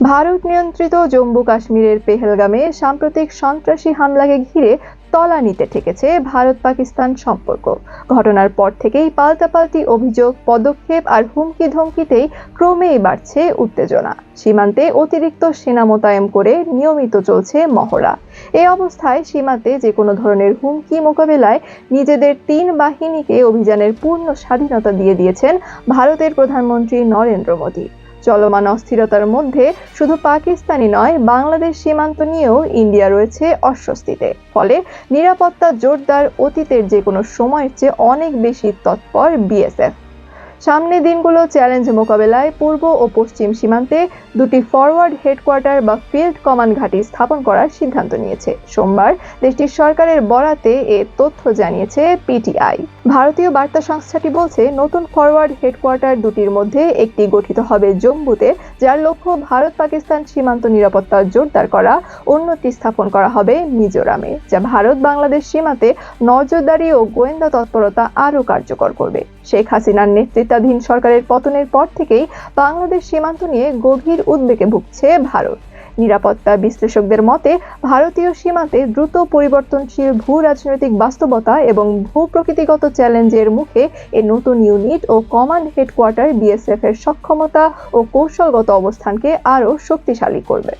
ভারত নিয়ন্ত্রিত জম্মু কাশ্মীরের পেহেলগামে সাম্প্রতিক সন্ত্রাসী হামলাকে ঘিরে তলানিতে ঠেকেছে ভারত পাকিস্তান সম্পর্ক। ঘটনার পর থেকেই পাল্টাপাল্টি অভিযোগ, পদক্ষেপ আর হুমকি ধমকিতেই ক্রমেই বাড়ছে উত্তেজনা। সীমান্তে অতিরিক্ত সেনা মোতায়েন করে নিয়মিত চলছে মহড়া। এই অবস্থায় সীমান্তে যে কোনো ধরনের হুমকি মোকাবেলায় নিজেদের তিন বাহিনীকে অভিযানের পূর্ণ স্বাধীনতা দিয়ে দিয়েছেন ভারতের প্রধানমন্ত্রী নরেন্দ্র মোদী। চলমান অস্থিরতার মধ্যে শুধু পাকিস্তানি নয়, বাংলাদেশ সীমান্ত নিয়েও ইন্ডিয়া রয়েছে অস্বস্তিতে। ফলে নিরাপত্তা জোরদার অতীতের যে কোনো সময়ের চেয়ে অনেক বেশি তৎপর বিএসএফ। সামনে দিনগুলো চ্যালেঞ্জ মোকাবেলায় পূর্ব ও পশ্চিম সীমান্তে দুটি ফরওয়ার্ড হেডকোয়ার্টার বা ফিল্ড কমান্ড ঘাঁটি স্থাপন করার সিদ্ধান্ত নিয়েছে। সোমবার দেশটির সরকারের বরাতে এ তথ্য জানিয়েছে পিটিআই। ভারতীয় বার্তা সংস্থাটি বলছে, নতুন ফরওয়ার্ড হেডকোয়ার্টার দুটির মধ্যে একটি গঠিত হবে জম্মুতে, যার লক্ষ্য ভারত পাকিস্তান সীমান্ত নিরাপত্তা জোরদার করা। অন্যটি স্থাপন করা হবে মিজোরামে, যা ভারত বাংলাদেশ সীমান্তে নজরদারি ও গোয়েন্দা তৎপরতা আরও কার্যকর করবে। শেখ হাসিনার নেতৃত্বাধীন সরকারের পতনের পর থেকেই বাংলাদেশ সীমান্ত নিয়ে গভীর উদ্বেগে ভুগছে ভারত। নিরাপত্তা বিশ্লেষকদের মতে, ভারতীয় সীমান্তে দ্রুত পরিবর্তনশীল ভূ রাজনৈতিক বাস্তবতা এবং ভূ প্রকৃতিগত চ্যালেঞ্জের মুখে এ নতুন ইউনিট ও কমান্ড হেডকোয়ার্টার বিএসএফ এর সক্ষমতা ও কৌশলগত অবস্থানকে আরও শক্তিশালী করবে।